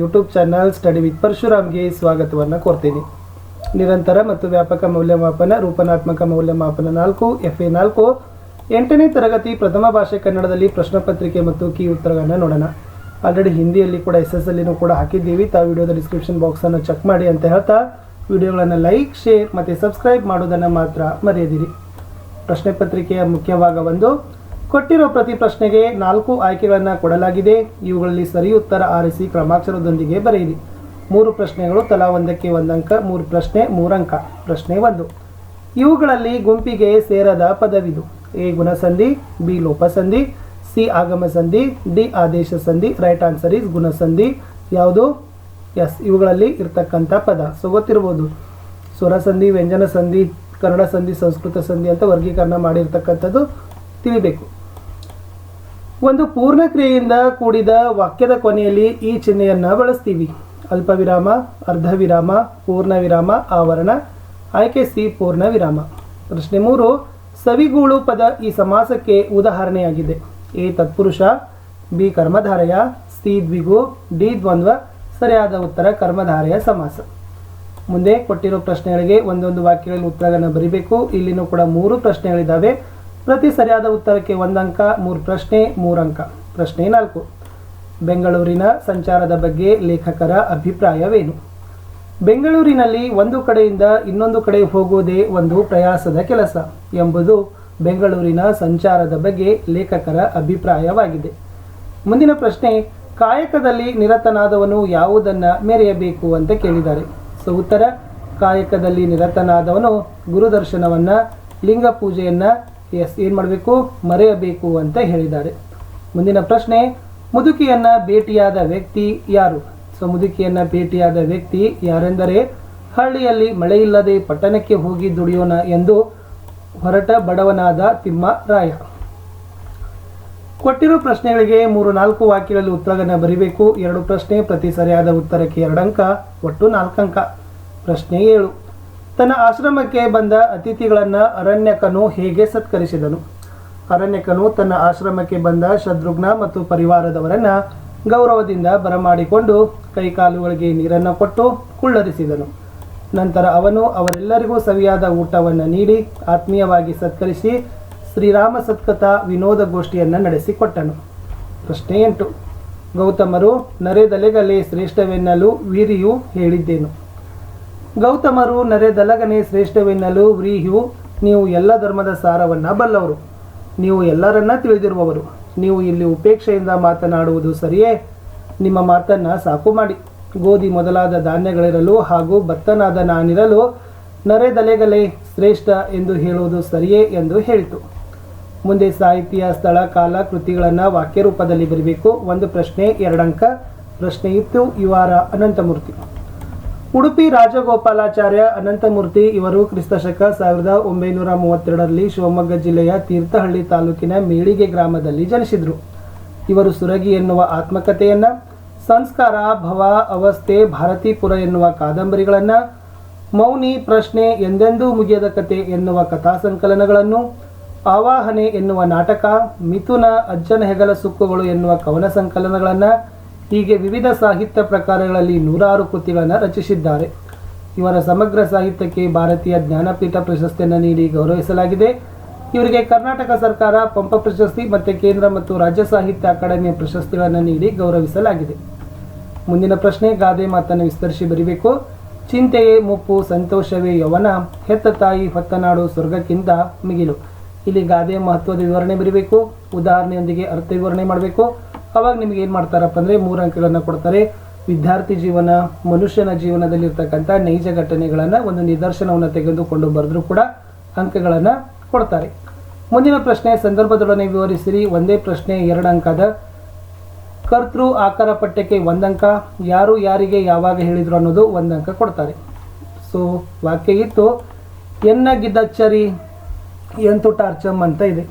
YouTube channel study with ಪರಶುರಾಮ್ಗೆ ಸ್ವಾಗತವನ್ನು ಕೋರ್ತೀನಿ. ನಿರಂತರ ಮತ್ತು ವ್ಯಾಪಕ ಮೌಲ್ಯಮಾಪನ, ರೂಪನಾತ್ಮಕ ಮೌಲ್ಯಮಾಪನ ನಾಲ್ಕು ಎಫ್ ಎ ನಾಲ್ಕು. ಎಂಟನೇ ತರಗತಿ ಪ್ರಥಮ ಭಾಷೆ ಕನ್ನಡದಲ್ಲಿ ಪ್ರಶ್ನೆ ಪತ್ರಿಕೆ ಮತ್ತು ಕೀ ಉತ್ತರಗಳನ್ನು ನೋಡೋಣ. ಆಲ್ರೆಡಿ ಹಿಂದಿಯಲ್ಲಿ ಕೂಡ ಎಸ್ ಎಸ್ ಅಲ್ಲಿನೂ ಕೂಡ ಹಾಕಿದ್ದೀವಿ. ತಾವು ವಿಡಿಯೋದ ಡಿಸ್ಕ್ರಿಪ್ಷನ್ ಬಾಕ್ಸನ್ನು ಚೆಕ್ ಮಾಡಿ ಅಂತ ಹೇಳ್ತಾ ವಿಡಿಯೋಗಳನ್ನು ಲೈಕ್ ಶೇರ್ ಮತ್ತು ಸಬ್ಸ್ಕ್ರೈಬ್ ಮಾಡೋದನ್ನು ಮಾತ್ರ ಮರೆಯದಿರಿ. ಪ್ರಶ್ನೆ ಪತ್ರಿಕೆಯ ಮುಖ್ಯ ಭಾಗ ಒಂದು. ಕೊಟ್ಟಿರೋ ಪ್ರತಿ ಪ್ರಶ್ನೆಗೆ ನಾಲ್ಕು ಆಯ್ಕೆಗಳನ್ನು ಕೊಡಲಾಗಿದೆ. ಇವುಗಳಲ್ಲಿ ಸರಿ ಉತ್ತರ ಆರಿಸಿ ಕ್ರಮಾಕ್ಷರದೊಂದಿಗೆ ಬರೆಯಿರಿ. ಮೂರು ಪ್ರಶ್ನೆಗಳು ತಲಾ ಒಂದಕ್ಕೆ ಒಂದಂಕ ಮೂರು ಪ್ರಶ್ನೆ ಮೂರಂಕ ಪ್ರಶ್ನೆ ಒಂದು. ಇವುಗಳಲ್ಲಿ ಗುಂಪಿಗೆ ಸೇರದ ಪದವಿದು. ಎ ಗುಣಸಂಧಿ, ಬಿ ಲೋಪಸಂಧಿ, ಸಿ ಆಗಮ ಸಂಧಿ ಡಿ ಆದೇಶ ಸಂಧಿ ರೈಟ್ ಆನ್ಸರ್ ಇಸ್ ಗುಣಸಂಧಿ. ಯಾವುದು? ಎಸ್. ಇವುಗಳಲ್ಲಿ ಇರ್ತಕ್ಕಂಥ ಪದ. ಸೊ, ಗೊತ್ತಿರ್ಬೋದು. ಸ್ವರಸಂಧಿ ವ್ಯಂಜನ ಸಂಧಿ ಕನ್ನಡ ಸಂಧಿ ಸಂಸ್ಕೃತ ಸಂಧಿ ಅಂತ ವರ್ಗೀಕರಣ ಮಾಡಿರ್ತಕ್ಕಂಥದ್ದು ತಿಳಿಬೇಕು. ಒಂದು ಪೂರ್ಣ ಕ್ರಿಯೆಯಿಂದ ಕೂಡಿದ ವಾಕ್ಯದ ಕೊನೆಯಲ್ಲಿ ಈ ಚಿಹ್ನೆಯನ್ನು ಬಳಸ್ತೀವಿ. ಅಲ್ಪ ವಿರಾಮ ಅರ್ಧ ವಿರಾಮ ಪೂರ್ಣ ವಿರಾಮ ಆವರಣ ಆಯ್ಕೆ ಸಿ ಪೂರ್ಣ ವಿರಾಮ ಪ್ರಶ್ನೆ ಮೂರು, ಸವಿಗೂಳು ಪದ ಈ ಸಮಾಸಕ್ಕೆ ಉದಾಹರಣೆಯಾಗಿದೆ. ಎ ತತ್ಪುರುಷ, ಬಿ ಕರ್ಮಧಾರಯ, ಸಿ ದ್ವಿಗು, ಡಿ ದ್ವಂದ್ವ, ಸರಿಯಾದ ಉತ್ತರ ಕರ್ಮಧಾರಯ ಸಮಾಸ. ಮುಂದೆ ಕೊಟ್ಟಿರೋ ಪ್ರಶ್ನೆಗಳಿಗೆ ಒಂದೊಂದು ವಾಕ್ಯಗಳಲ್ಲಿ ಉತ್ತರಗಳನ್ನು ಬರೀಬೇಕು. ಇಲ್ಲಿನೂ ಕೂಡ ಮೂರು ಪ್ರಶ್ನೆಗಳಿದ್ದಾವೆ ಪ್ರತಿ ಸರಿಯಾದ ಉತ್ತರಕ್ಕೆ ಒಂದು ಅಂಕ ಮೂರು ಪ್ರಶ್ನೆ ಮೂರು ಅಂಕ ಪ್ರಶ್ನೆ ನಾಲ್ಕು. ಬೆಂಗಳೂರಿನ ಸಂಚಾರದ ಬಗ್ಗೆ ಲೇಖಕರ ಅಭಿಪ್ರಾಯವೇನು? ಬೆಂಗಳೂರಿನಲ್ಲಿ ಒಂದು ಕಡೆಯಿಂದ ಇನ್ನೊಂದು ಕಡೆ ಹೋಗುವುದೇ ಒಂದು ಪ್ರಯಾಸದ ಕೆಲಸ ಎಂಬುದು ಬೆಂಗಳೂರಿನ ಸಂಚಾರದ ಬಗ್ಗೆ ಲೇಖಕರ ಅಭಿಪ್ರಾಯವಾಗಿದೆ. ಮುಂದಿನ ಪ್ರಶ್ನೆ, ಕಾಯಕದಲ್ಲಿ ನಿರತನಾದವನು ಯಾವುದನ್ನು ಮೆರೆಯಬೇಕು ಅಂತ ಕೇಳಿದ್ದಾರೆ. ಸೊ, ಉತ್ತರ, ಕಾಯಕದಲ್ಲಿ ನಿರತನಾದವನು ಗುರುದರ್ಶನವನ್ನು ಲಿಂಗ ಪೂಜೆಯನ್ನು ಎಸ್, ಏನು ಮಾಡಬೇಕು? ಮರೆಯಬೇಕು ಅಂತ ಹೇಳಿದ್ದಾರೆ. ಮುಂದಿನ ಪ್ರಶ್ನೆ, ಮುದುಕಿಯನ್ನ ಭೇಟಿಯಾದ ವ್ಯಕ್ತಿ ಯಾರು? ಸೊ ಮುದುಕಿಯನ್ನ ಭೇಟಿಯಾದ ವ್ಯಕ್ತಿ ಯಾರೆಂದರೆ, ಹಳ್ಳಿಯಲ್ಲಿ ಮಳೆಯಿಲ್ಲದೆ ಪಟ್ಟಣಕ್ಕೆ ಹೋಗಿ ದುಡಿಯೋಣ ಎಂದು ಹೊರಟ ಬಡವನಾದ ತಿಮ್ಮ ರಾಯ. ಕೊಟ್ಟಿರೋ ಪ್ರಶ್ನೆಗಳಿಗೆ ಮೂರು, ನಾಲ್ಕು ವಾಕ್ಯಗಳಲ್ಲಿ ಉತ್ತರಗಳನ್ನು ಬರೀಬೇಕು. ಎರಡು ಪ್ರಶ್ನೆ, ಪ್ರತಿ ಸರಿಯಾದ ಉತ್ತರಕ್ಕೆ ಎರಡು ಅಂಕ ಒಟ್ಟು ನಾಲ್ಕು ಅಂಕ ಪ್ರಶ್ನೆ ಏಳು. ತನ್ನ ಆಶ್ರಮಕ್ಕೆ ಬಂದ ಅತಿಥಿಗಳನ್ನು ಅರಣ್ಯಕನು ಹೇಗೆ ಸತ್ಕರಿಸಿದನು? ಅರಣ್ಯಕನು ತನ್ನ ಆಶ್ರಮಕ್ಕೆ ಬಂದ ಶತ್ರುಘ್ನ ಮತ್ತು ಪರಿವಾರದವರನ್ನ ಗೌರವದಿಂದ ಬರಮಾಡಿಕೊಂಡು ಕೈಕಾಲುಗಳಿಗೆ ನೀರನ್ನು ಕೊಟ್ಟು ಕುಳ್ಳರಿಸಿದನು. ನಂತರ ಅವನು ಅವರೆಲ್ಲರಿಗೂ ಸವಿಯಾದ ಊಟವನ್ನು ನೀಡಿ ಆತ್ಮೀಯವಾಗಿ ಸತ್ಕರಿಸಿ ಶ್ರೀರಾಮ ಸತ್ಕಥಾ ವಿನೋದ ಗೋಷ್ಠಿಯನ್ನು ನಡೆಸಿಕೊಟ್ಟನು. ಪ್ರಶ್ನೆ ಎಂಟು. ಗೌತಮರು ನರೆದಲೆಗಲೆ ಶ್ರೇಷ್ಠವೆನ್ನಲು ವೀರಿಯು ಹೇಳಿದ್ದೇನು? ಗೌತಮರು ನರೆದಲಗನೆ ಶ್ರೇಷ್ಠವೆನ್ನಲು ವ್ರೀಹ್ಯು, ನೀವು ಎಲ್ಲ ಧರ್ಮದ ಸಾರವನ್ನು ಬಲ್ಲವರು. ನೀವು ಎಲ್ಲರನ್ನ ತಿಳಿದಿರುವವರು. ನೀವು ಇಲ್ಲಿ ಉಪೇಕ್ಷೆಯಿಂದ ಮಾತನಾಡುವುದು ಸರಿಯೇ? ನಿಮ್ಮ ಮಾತನ್ನು ಸಾಕು ಮಾಡಿ. ಗೋಧಿ ಮೊದಲಾದ ಧಾನ್ಯಗಳಿರಲು ಹಾಗೂ ಭತ್ತನಾದ ನಾನಿರಲು ನರೆದಲೆಗಲೆ ಶ್ರೇಷ್ಠ ಎಂದು ಹೇಳುವುದು ಸರಿಯೇ ಎಂದು ಹೇಳಿತು. ಮುಂದೆ ಸಾಹಿತ್ಯ, ಸ್ಥಳ, ಕಾಲ, ಕೃತಿಗಳನ್ನು ವಾಕ್ಯ ರೂಪದಲ್ಲಿ ಬರಬೇಕು. ಒಂದು ಪ್ರಶ್ನೆ, ಎರಡಂಕ. ಪ್ರಶ್ನೆ ಇತ್ತು ಇವಾರ ಅನಂತಮೂರ್ತಿ. ಉಡುಪಿ ರಾಜಗೋಪಾಲಾಚಾರ್ಯ ಅನಂತಮೂರ್ತಿ ಇವರು ಕ್ರಿಸ್ತಶಕ ಸಾವಿರದ ಒಂಬೈನೂರ ಮೂವತ್ತೆರಡರಲ್ಲಿ ಶಿವಮೊಗ್ಗ ಜಿಲ್ಲೆಯ ತೀರ್ಥಹಳ್ಳಿ ತಾಲೂಕಿನ ಮೇಳಿಗೆ ಗ್ರಾಮದಲ್ಲಿ ಜನಿಸಿದರು. ಇವರು ಸುರಗಿ ಎನ್ನುವ ಆತ್ಮಕಥೆಯನ್ನ, ಸಂಸ್ಕಾರ, ಭವ, ಅವಸ್ಥೆ, ಭಾರತೀಪುರ ಎನ್ನುವ ಕಾದಂಬರಿಗಳನ್ನು, ಮೌನಿ ಪ್ರಶ್ನೆ ಎಂದೆಂದೂ ಮುಗಿಯದ ಕತೆ ಎನ್ನುವ ಕಥಾ ಸಂಕಲನಗಳನ್ನು ಆವಾಹನೆ ಎನ್ನುವ ನಾಟಕ, ಮಿಥುನ ಅಜ್ಜನ ಹೆಗಲ ಸುಕ್ಕುಗಳು ಎನ್ನುವ ಕವನ ಸಂಕಲನಗಳನ್ನು ಹೀಗೆ ವಿವಿಧ ಸಾಹಿತ್ಯ ಪ್ರಕಾರಗಳಲ್ಲಿ ನೂರಾರು ಕೃತಿಗಳನ್ನು ರಚಿಸಿದ್ದಾರೆ. ಇವರ ಸಮಗ್ರ ಸಾಹಿತ್ಯಕ್ಕೆ ಭಾರತೀಯ ಜ್ಞಾನಪೀಠ ಪ್ರಶಸ್ತಿಯನ್ನು ನೀಡಿ ಗೌರವಿಸಲಾಗಿದೆ. ಇವರಿಗೆ ಕರ್ನಾಟಕ ಸರ್ಕಾರ, ಪಂಪ ಪ್ರಶಸ್ತಿ ಮತ್ತು ಕೇಂದ್ರ ಮತ್ತು ರಾಜ್ಯ ಸಾಹಿತ್ಯ ಅಕಾಡೆಮಿಯ ಪ್ರಶಸ್ತಿಗಳನ್ನು ನೀಡಿ ಗೌರವಿಸಲಾಗಿದೆ. ಮುಂದಿನ ಪ್ರಶ್ನೆ, ಗಾದೆ ಮಾತನ್ನು ವಿಸ್ತರಿಸಿ ಬರೀಬೇಕು. ಚಿಂತೆಯೇ ಮುಪ್ಪು, ಸಂತೋಷವೇ ಯವನ, ಹೆತ್ತ ತಾಯಿ ಹೊತ್ತನಾಡು ಸ್ವರ್ಗಕ್ಕಿಂತ ಮಿಗಿಲು. ಇಲ್ಲಿ ಗಾದೆಯ ಮಹತ್ವದ ವಿವರಣೆ ಬರೀಬೇಕು. ಉದಾಹರಣೆಯೊಂದಿಗೆ ಅರ್ಥ ವಿವರಣೆ ಮಾಡಬೇಕು. ಅವಾಗ ನಿಮಗೆ ಏನು ಮಾಡ್ತಾರಪ್ಪ ಅಂದರೆ ಮೂರು ಅಂಕಗಳನ್ನು ಕೊಡ್ತಾರೆ. ವಿದ್ಯಾರ್ಥಿ ಜೀವನ, ಮನುಷ್ಯನ ಜೀವನದಲ್ಲಿರ್ತಕ್ಕಂಥ ನೈಜ ಘಟನೆಗಳನ್ನು ಒಂದು ನಿದರ್ಶನವನ್ನು ತೆಗೆದುಕೊಂಡು ಬರೆದ್ರೂ ಕೂಡ ಅಂಕಗಳನ್ನು ಕೊಡ್ತಾರೆ. ಮುಂದಿನ ಪ್ರಶ್ನೆ, ಸಂದರ್ಭದೊಡನೆ ವಿವರಿಸಿರಿ. ಒಂದೇ ಪ್ರಶ್ನೆ, ಎರಡು ಅಂಕದ. ಕರ್ತೃ ಆಕಾರ ಪಠ್ಯಕ್ಕೆ ಒಂದಂಕ ಯಾರು ಯಾರಿಗೆ ಯಾವಾಗ ಹೇಳಿದ್ರು ಅನ್ನೋದು ಒಂದಂಕ ಕೊಡ್ತಾರೆ. ಸೊ ವಾಕ್ಯ ಇತ್ತು ಎನ್ನ ಗಿದ್ದಚ್ಚರಿ ಎಂತು ಟಾರ್ಚಮ್ ಅಂತ ಇದೆ.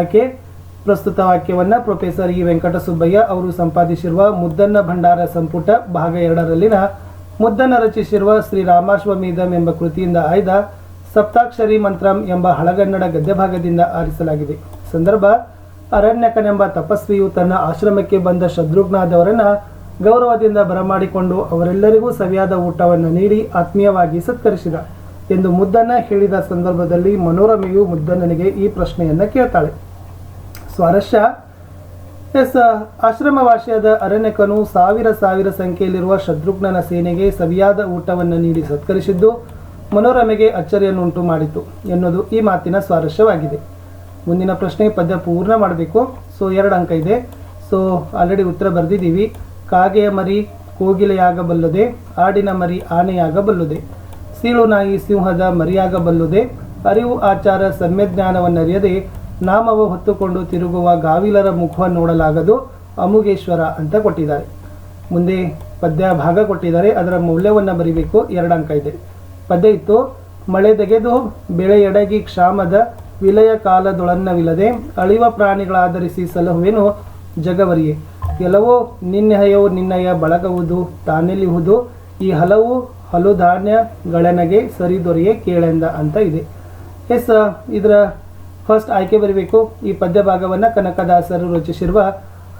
ಆಕೆ ಪ್ರಸ್ತುತ ವಾಕ್ಯವನ್ನು ಪ್ರೊಫೆಸರ್ ಇ ವೆಂಕಟಸುಬ್ಬಯ್ಯ ಅವರು ಸಂಪಾದಿಸಿರುವ ಮುದ್ದನ್ನ ಭಂಡಾರ ಸಂಪುಟ ಭಾಗ ಎರಡರಲ್ಲಿನ ಮುದ್ದನ್ನ ರಚಿಸಿರುವ ಶ್ರೀ ರಾಮಾಶ್ವಮೇಧಂ ಎಂಬ ಕೃತಿಯಿಂದ ಆಯ್ದ ಸಪ್ತಾಕ್ಷರಿ ಮಂತ್ರಂ ಎಂಬ ಹಳಗನ್ನಡ ಗದ್ಯಭಾಗದಿಂದ ಆರಿಸಲಾಗಿದೆ. ಸಂದರ್ಭ, ಅರಣ್ಯಕನೆಂಬ ತಪಸ್ವಿಯು ತನ್ನ ಆಶ್ರಮಕ್ಕೆ ಬಂದ ಶತ್ರುಘ್ನಾದವರನ್ನ ಗೌರವದಿಂದ ಬರಮಾಡಿಕೊಂಡು ಅವರೆಲ್ಲರಿಗೂ ಸವಿಯಾದ ಊಟವನ್ನು ನೀಡಿ ಆತ್ಮೀಯವಾಗಿ ಸತ್ಕರಿಸಿದ ಎಂದು ಮುದ್ದನ್ನ ಹೇಳಿದ ಸಂದರ್ಭದಲ್ಲಿ ಮನೋರಮೆಯು ಮುದ್ದನ್ನನಿಗೆ ಈ ಪ್ರಶ್ನೆಯನ್ನು ಕೇಳ್ತಾಳೆ. ಸ್ವಾರಸ್ಯ. ಎಸ್ ಆಶ್ರಮವಾಸಿಯಾದ ಅರಣ್ಯಕನು ಸಾವಿರ ಸಾವಿರ ಸಂಖ್ಯೆಯಲ್ಲಿರುವ ಶತ್ರುಘ್ನನ ಸೇನೆಗೆ ಸವಿಯಾದ ಊಟವನ್ನು ನೀಡಿ ಸತ್ಕರಿಸಿದ್ದು, ಮನೋರಮೆಗೆ ಅಚ್ಚರಿಯನ್ನುಂಟು ಮಾಡಿತು ಎನ್ನುವುದು ಈ ಮಾತಿನ ಸ್ವಾರಸ್ಯವಾಗಿದೆ. ಮುಂದಿನ ಪ್ರಶ್ನೆ ಪದ್ಯ ಪೂರ್ಣ ಮಾಡಬೇಕು. ಸೊ, ಎರಡು ಅಂಕ ಇದೆ. ಸೊ, ಆಲ್ರೆಡಿ ಉತ್ತರ ಬರೆದಿದ್ದೀವಿ. ಕಾಗೆಯ ಮರಿ ಕೋಗಿಲೆಯಾಗಬಲ್ಲದೆ, ಆಡಿನ ಮರಿ ಆನೆಯಾಗಬಲ್ಲದೆ. ಸೀಳು ನಾಯಿ ಸಿಂಹದ ಮರಿಯಾಗಬಲ್ಲುದೆ, ಅರಿವು ಆಚಾರ ಸಮ್ಯಜ್ಞಾನವನ್ನರಿಯದೆ ನಾಮವ ಹೊತ್ತುಕೊಂಡು ತಿರುಗುವ ಗಾವಿಲರ ಮುಖವನ್ನು ನೋಡಲಾಗದು, ಅಮುಗೇಶ್ವರ ಅಂತ ಕೊಟ್ಟಿದ್ದಾರೆ. ಮುಂದೆ ಪದ್ಯ ಭಾಗ ಕೊಟ್ಟಿದ್ದಾರೆ, ಅದರ ಮೌಲ್ಯವನ್ನು ಬರೀಬೇಕು, ಎರಡು ಅಂಕ ಇದೆ. ಪದ್ಯ ಇತ್ತು, ಮಳೆ ತೆಗೆದು ಬೆಳೆ ಎಡಗಿ ಕ್ಷಾಮದ ವಿಲಯ ಕಾಲದೊಳನ್ನವಿಲ್ಲದೆ ಅಳಿವ ಪ್ರಾಣಿಗಳಾಧರಿಸಿ ಸಲಹುವೆನು ಜಗವರಿಯೇ. ಕೆಲವು ನಿನ್ನೆಯೋ ನಿನ್ನಯ ಬಳಗವುದು ತಾನೆಲಿಹುದು ಈ ಹಲವು ಹಲು ಧಾನ್ಯಗಳನಗೆ ಸರಿದೊರೆಯೇ ಕೇಳೆಂದ ಅಂತ ಇದೆ. ಎಸ್, ಇದರ ಫಸ್ಟ್ ಆಯ್ಕೆ ಬರಬೇಕು. ಈ ಪದ್ಯ ಭಾಗವನ್ನು ಕನಕದಾಸರು ರಚಿಸಿರುವ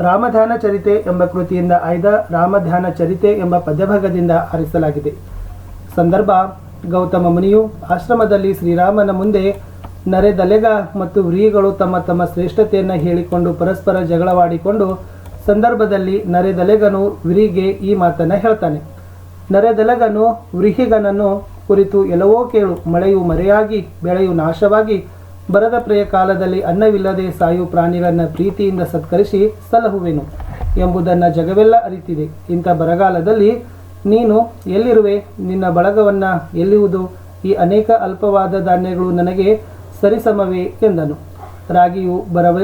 ರಾಮಧಾನ ಚರಿತೆ ಎಂಬ ಕೃತಿಯಿಂದ ಆಯ್ದ ರಾಮಧಾನ ಚರಿತೆ ಎಂಬ ಪದ್ಯಭಾಗದಿಂದ ಆರಿಸಲಾಗಿದೆ. ಸಂದರ್ಭ, ಗೌತಮ ಮುನಿಯು ಆಶ್ರಮದಲ್ಲಿ ಶ್ರೀರಾಮನ ಮುಂದೆ ನರೆದಲೆಗ ಮತ್ತು ವ್ರೀಗಳು ತಮ್ಮ ತಮ್ಮ ಶ್ರೇಷ್ಠತೆಯನ್ನು ಹೇಳಿಕೊಂಡು ಪರಸ್ಪರ ಜಗಳವಾಡಿಕೊಂಡು ಸಂದರ್ಭದಲ್ಲಿ ನರೆದಲೆಗನು ವ್ರಿಗೆ ಈ ಮಾತನ್ನು ಹೇಳ್ತಾನೆ. ನರೆದಲೆಗನು ವ್ರಿಹಿಗನನ್ನು ಕುರಿತು ಎಲ್ಲವೋ ಕೇಳು, ಮಳೆಯು ಮರೆಯಾಗಿ, ಬೆಳೆಯು ನಾಶವಾಗಿ ಬರದ ಪ್ರಿಯ ಕಾಲದಲ್ಲಿ ಅನ್ನವಿಲ್ಲದೆ ಸಾಯು ಪ್ರಾಣಿಗಳನ್ನು ಪ್ರೀತಿಯಿಂದ ಸತ್ಕರಿಸಿ ಸಲಹುವೆನು ಎಂಬುದನ್ನು ಜಗವೆಲ್ಲ ಅರಿತಿದೆ. ಇಂಥ ಬರಗಾಲದಲ್ಲಿ ನೀನು ಎಲ್ಲಿರುವೆ? ನಿನ್ನ ಬಳಗವನ್ನು ಎಲ್ಲಿಯುವುದು ಈ ಅನೇಕ ಅಲ್ಪವಾದ ಧಾನ್ಯಗಳು ನನಗೆ ಸರಿಸಮವೇ ಎಂದನು. ರಾಗಿಯು ಬರವ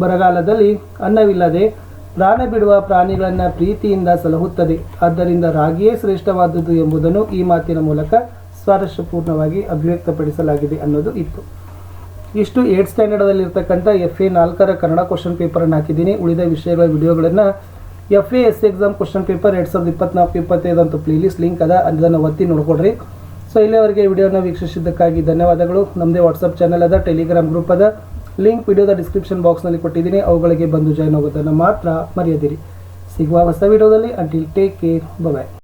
ಬರಗಾಲದಲ್ಲಿ ಅನ್ನವಿಲ್ಲದೆ ಪ್ರಾಣ ಬಿಡುವ ಪ್ರಾಣಿಗಳನ್ನು ಪ್ರೀತಿಯಿಂದ ಸಲಹುತ್ತದೆ. ಆದ್ದರಿಂದ ರಾಗಿಯೇ ಶ್ರೇಷ್ಠವಾದುದು ಎಂಬುದನ್ನು ಈ ಮಾತಿನ ಮೂಲಕ ಸ್ವಾರಸ್ಯಪೂರ್ಣವಾಗಿ ಅಭಿವ್ಯಕ್ತಪಡಿಸಲಾಗಿದೆ ಅನ್ನೋದು ಇತ್ತು. ಇಷ್ಟು ಏಟ್ ಸ್ಟ್ಯಾಂಡರ್ಡಲ್ಲಿರ್ತಕ್ಕಂಥ ಎಫ್ ಎ ನಾಲ್ಕರ ಕನ್ನಡ ಕ್ವಶನ್ ಪೇಪರನ್ನು ಹಾಕಿದ್ದೀನಿ. ಉಳಿದ ವಿಷಯಗಳ ವಿಡಿಯೋಗಳನ್ನು F A S exam question paper ಎರಡು ಸಾವಿರದ ಇಪ್ಪತ್ನಾಲ್ಕು, ಇಪ್ಪತ್ತೈದು ಅಂತ ಪ್ಲೇಲಿಸ್ಟ್ ಲಿಂಕ್ ಅದ. ಅದನ್ನು ಒತ್ತಿ ನೋಡ್ಕೊಡ್ರಿ ಸೊ ಇಲ್ಲಿಯವರೆಗೆ ವಿಡಿಯೋನ ವೀಕ್ಷಿಸಿದ್ದಕ್ಕಾಗಿ ಧನ್ಯವಾದಗಳು. ನಮ್ಮದೇ ವಾಟ್ಸಪ್ ಚಾನಲ್ ಅದ ಟೆಲಿಗ್ರಾಮ್ ಗ್ರೂಪ್ ಅದ. ಲಿಂಕ್ ವಿಡಿಯೋದ ಡಿಸ್ಕ್ರಿಪ್ಷನ್ ಬಾಕ್ಸ್ನಲ್ಲಿ ಕೊಟ್ಟಿದ್ದೀನಿ. ಅವುಗಳಿಗೆ ಬಂದು ಜಾಯ್ನ್ ಆಗೋದನ್ನು ಮಾತ್ರ ಮರೆಯದಿರಿ. ಸಿಗುವ ಹೊಸ ವಿಡಿಯೋದಲ್ಲಿ ಅಂಟಿಲ್ ಟೇಕ್ ಕೇರ್ ಬಾಯ್